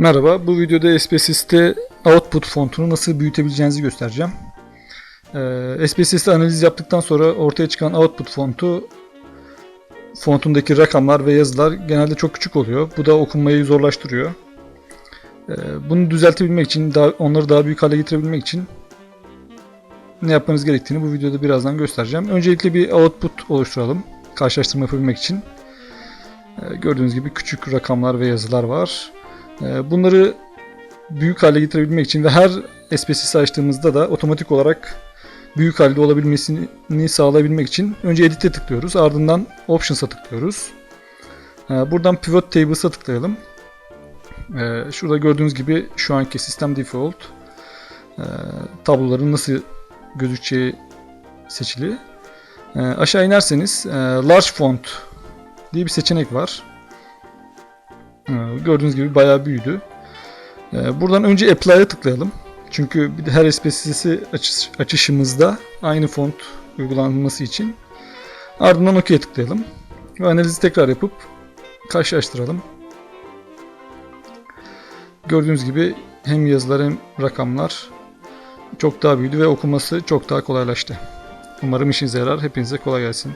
Merhaba, bu videoda SPSS'te output fontunu nasıl büyütebileceğinizi göstereceğim. Ee, SPSS'te analiz yaptıktan sonra ortaya çıkan output fontu fontundaki rakamlar ve yazılar genelde çok küçük oluyor. Bu da okunmayı zorlaştırıyor. Ee, bunu düzeltebilmek için, daha, onları daha büyük hale getirebilmek için ne yapmanız gerektiğini bu videoda birazdan göstereceğim. Öncelikle bir output oluşturalım. Karşılaştırma yapabilmek için. Ee, gördüğünüz gibi küçük rakamlar ve yazılar var. Ee, Bunları büyük hale getirebilmek için ve her SPSS açtığımızda da otomatik olarak büyük halde olabilmesini sağlayabilmek için önce Edit'e tıklıyoruz. Ardından Options'a tıklıyoruz. Ee, Buradan Pivot Tables'a tıklayalım. Ee, Şurada gördüğünüz gibi şu anki sistem default tabloların nasıl gözükeceği seçili. Aşağı inerseniz ee, Large Font diye bir seçenek var. Ee, Gördüğünüz gibi bayağı büyüdü. Ee, Buradan önce Apply'a tıklayalım. Çünkü her SPSS'i açış, açışımızda aynı font uygulanması için. Ardından OK'ye tıklayalım. Ve analizi tekrar yapıp karşılaştıralım. Gördüğünüz gibi hem yazılar hem rakamlar çok daha büyüdü ve okuması çok daha kolaylaştı. Umarım işinize yarar. Hepinize kolay gelsin.